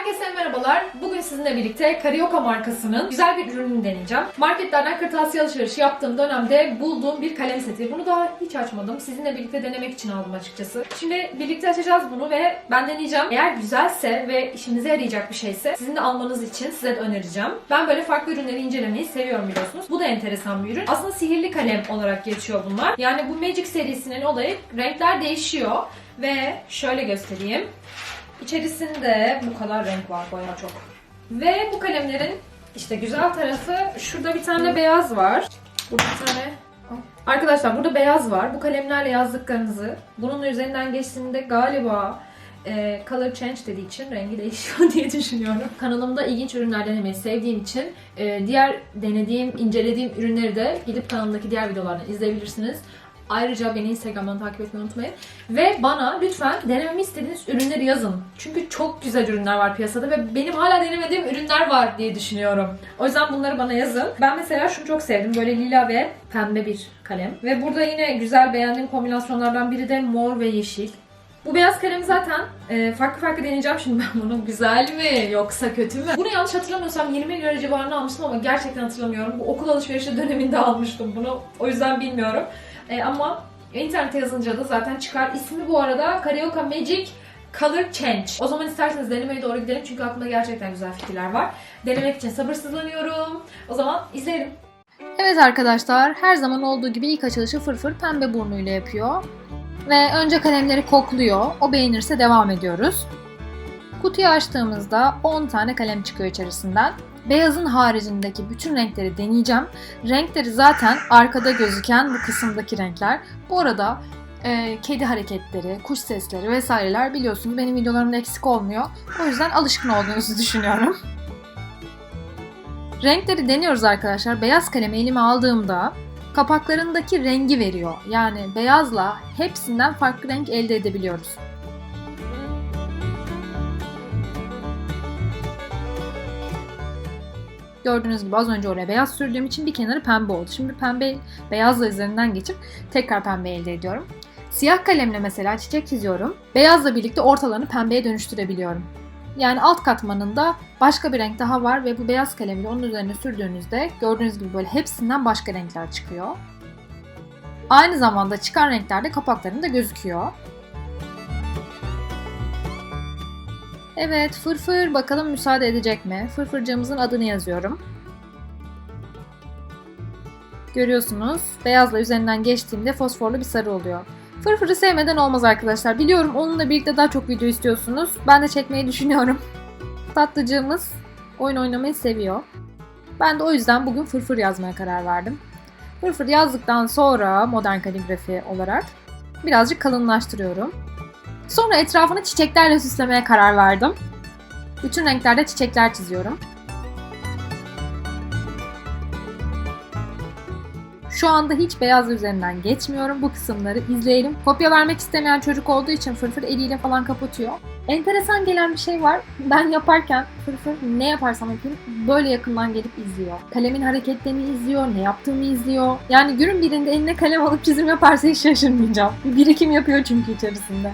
Herkese merhabalar. Bugün sizinle birlikte Carioca markasının güzel bir ürününü deneyeceğim. Marketlerden kırtasiye alışverişi yaptığım dönemde bulduğum bir kalem seti. Bunu daha hiç açmadım. Sizinle birlikte denemek için aldım açıkçası. Şimdi birlikte açacağız bunu ve ben deneyeceğim. Eğer güzelse ve işinize yarayacak bir şeyse sizin de almanız için size de önereceğim. Ben böyle farklı ürünleri incelemeyi seviyorum biliyorsunuz. Bu da enteresan bir ürün. Aslında sihirli kalem olarak geçiyor bunlar. Yani bu Magic serisinin olayı renkler değişiyor. Ve şöyle göstereyim. İçerisinde bu kadar renk var bayağı çok. Ve bu kalemlerin işte güzel tarafı şurada bir tane beyaz var. Burada bir tane Arkadaşlar burada beyaz var. Bu kalemlerle yazdıklarınızı bunun üzerinden geçtiğinde galiba e, color change dediği için rengi değişiyor diye düşünüyorum. Kanalımda ilginç ürünler denemeyi sevdiğim için e, diğer denediğim, incelediğim ürünleri de gidip kanalımdaki diğer videolardan izleyebilirsiniz. Ayrıca beni Instagram'dan takip etmeyi unutmayın. Ve bana lütfen denememi istediğiniz ürünleri yazın. Çünkü çok güzel ürünler var piyasada ve benim hala denemediğim ürünler var diye düşünüyorum. O yüzden bunları bana yazın. Ben mesela şunu çok sevdim. Böyle lila ve pembe bir kalem. Ve burada yine güzel beğendiğim kombinasyonlardan biri de mor ve yeşil. Bu beyaz kalemi zaten e, farklı farklı deneyeceğim şimdi ben bunu. Güzel mi yoksa kötü mü? Bunu yanlış hatırlamıyorsam 20 lira civarında almıştım ama gerçekten hatırlamıyorum. Bu okul alışverişi döneminde almıştım bunu. O yüzden bilmiyorum. E, ama internete yazınca da zaten çıkar. İsmi bu arada Carioca Magic Color Change. O zaman isterseniz denemeye doğru gidelim çünkü aklımda gerçekten güzel fikirler var. Denemek için sabırsızlanıyorum. O zaman izleyelim. Evet arkadaşlar, her zaman olduğu gibi ilk açılışı Fırfır pembe burnuyla yapıyor. Ve önce kalemleri kokluyor. O beğenirse devam ediyoruz. Kutuyu açtığımızda 10 tane kalem çıkıyor içerisinden. Beyazın haricindeki bütün renkleri deneyeceğim. Renkleri zaten arkada gözüken bu kısımdaki renkler. Bu arada e, kedi hareketleri, kuş sesleri vesaireler biliyorsunuz benim videolarımda eksik olmuyor. O yüzden alışkın olduğunuzu düşünüyorum. Renkleri deniyoruz arkadaşlar. Beyaz kalemi elime aldığımda kapaklarındaki rengi veriyor. Yani beyazla hepsinden farklı renk elde edebiliyoruz. Gördüğünüz gibi az önce oraya beyaz sürdüğüm için bir kenarı pembe oldu. Şimdi pembe beyazla üzerinden geçip tekrar pembe elde ediyorum. Siyah kalemle mesela çiçek çiziyorum. Beyazla birlikte ortalarını pembeye dönüştürebiliyorum. Yani alt katmanında başka bir renk daha var ve bu beyaz kalemle onun üzerine sürdüğünüzde gördüğünüz gibi böyle hepsinden başka renkler çıkıyor. Aynı zamanda çıkan renkler de kapaklarında gözüküyor. Evet, fırfır bakalım müsaade edecek mi? Fırfırcığımızın adını yazıyorum. Görüyorsunuz, beyazla üzerinden geçtiğimde fosforlu bir sarı oluyor. Fırfırı sevmeden olmaz arkadaşlar. Biliyorum onunla birlikte daha çok video istiyorsunuz. Ben de çekmeyi düşünüyorum. Tatlıcığımız oyun oynamayı seviyor. Ben de o yüzden bugün fırfır yazmaya karar verdim. Fırfır yazdıktan sonra modern kaligrafi olarak birazcık kalınlaştırıyorum. Sonra etrafını çiçeklerle süslemeye karar verdim. Bütün renklerde çiçekler çiziyorum. Şu anda hiç beyaz üzerinden geçmiyorum. Bu kısımları izleyelim. Kopya vermek istemeyen çocuk olduğu için Fırfır eliyle falan kapatıyor. Enteresan gelen bir şey var. Ben yaparken Fırfır ne yaparsam yapayım böyle yakından gelip izliyor. Kalemin hareketlerini izliyor, ne yaptığımı izliyor. Yani günün birinde eline kalem alıp çizim yaparsa hiç şaşırmayacağım. Bir birikim yapıyor çünkü içerisinde.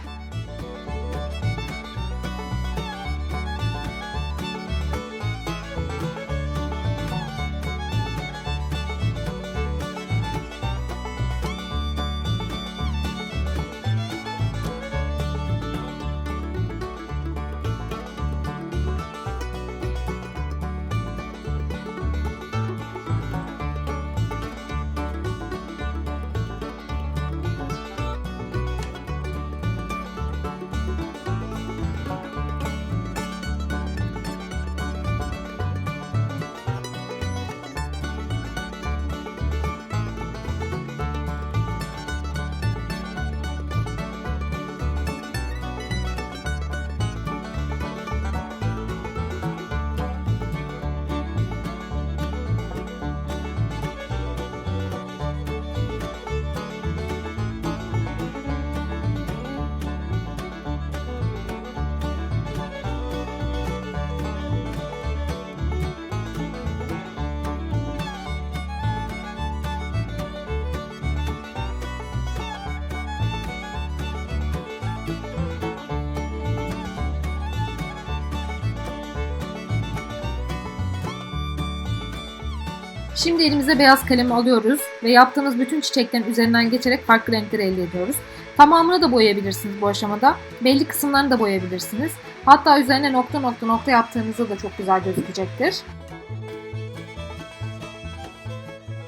Şimdi elimize beyaz kalemi alıyoruz ve yaptığımız bütün çiçeklerin üzerinden geçerek farklı renkler elde ediyoruz. Tamamını da boyayabilirsiniz bu aşamada. Belli kısımlarını da boyayabilirsiniz. Hatta üzerine nokta nokta nokta yaptığınızda da çok güzel gözükecektir.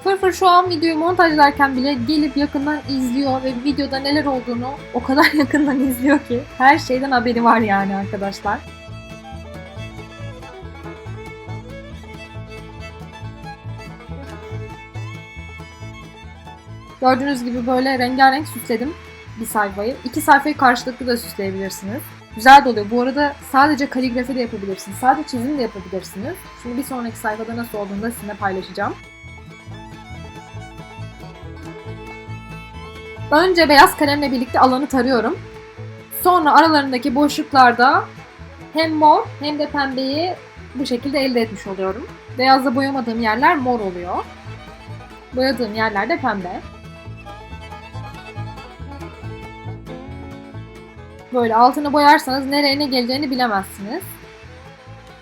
Fırfır şu an videoyu montajlarken bile gelip yakından izliyor ve videoda neler olduğunu o kadar yakından izliyor ki her şeyden haberi var yani arkadaşlar. Gördüğünüz gibi böyle rengarenk süsledim bir sayfayı. İki sayfayı karşılıklı da süsleyebilirsiniz. Güzel de oluyor. Bu arada sadece kaligrafi de yapabilirsiniz. Sadece çizim de yapabilirsiniz. Şimdi bir sonraki sayfada nasıl olduğunu da sizinle paylaşacağım. Önce beyaz kalemle birlikte alanı tarıyorum. Sonra aralarındaki boşluklarda hem mor hem de pembeyi bu şekilde elde etmiş oluyorum. Beyazla boyamadığım yerler mor oluyor. Boyadığım yerler de pembe. Böyle altını boyarsanız nereye ne geleceğini bilemezsiniz.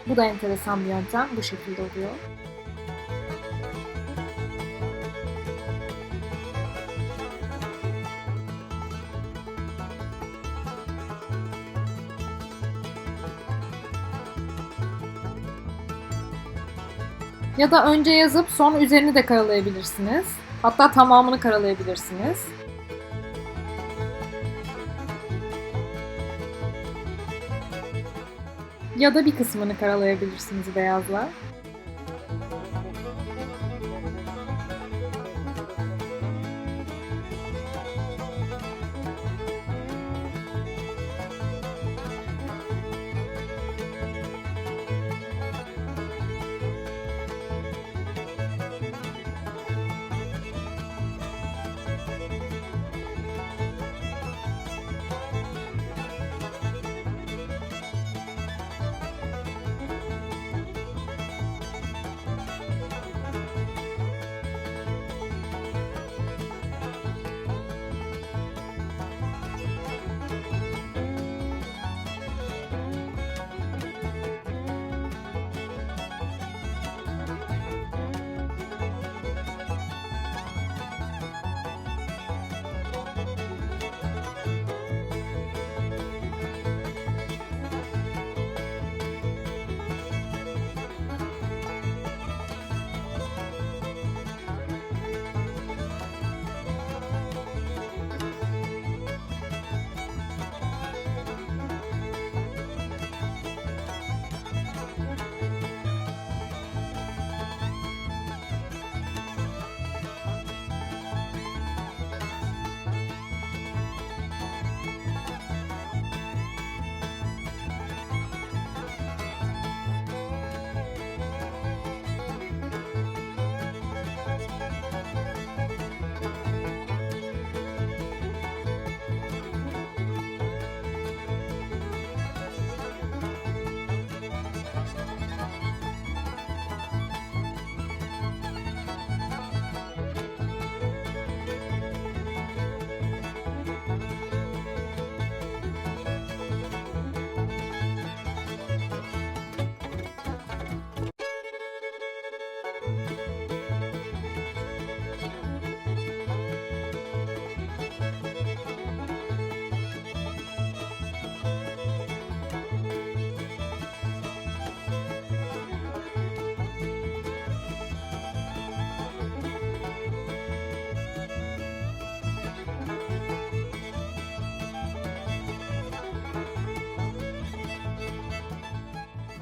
Bu da enteresan bir yöntem. Bu şekilde oluyor. Ya da önce yazıp sonra üzerini de karalayabilirsiniz. Hatta tamamını karalayabilirsiniz. Ya da bir kısmını karalayabilirsiniz beyazla.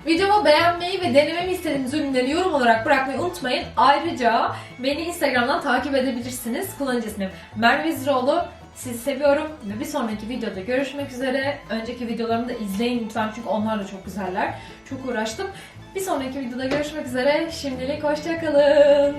Videomu beğenmeyi ve denememi istediğiniz ürünleri yorum olarak bırakmayı unutmayın. Ayrıca beni Instagram'dan takip edebilirsiniz. Kullanıcı ismim Merve Ziroğlu. Sizi seviyorum ve bir sonraki videoda görüşmek üzere. Önceki videolarımı da izleyin lütfen çünkü onlar da çok güzeller. Çok uğraştım. Bir sonraki videoda görüşmek üzere. Şimdilik hoşçakalın.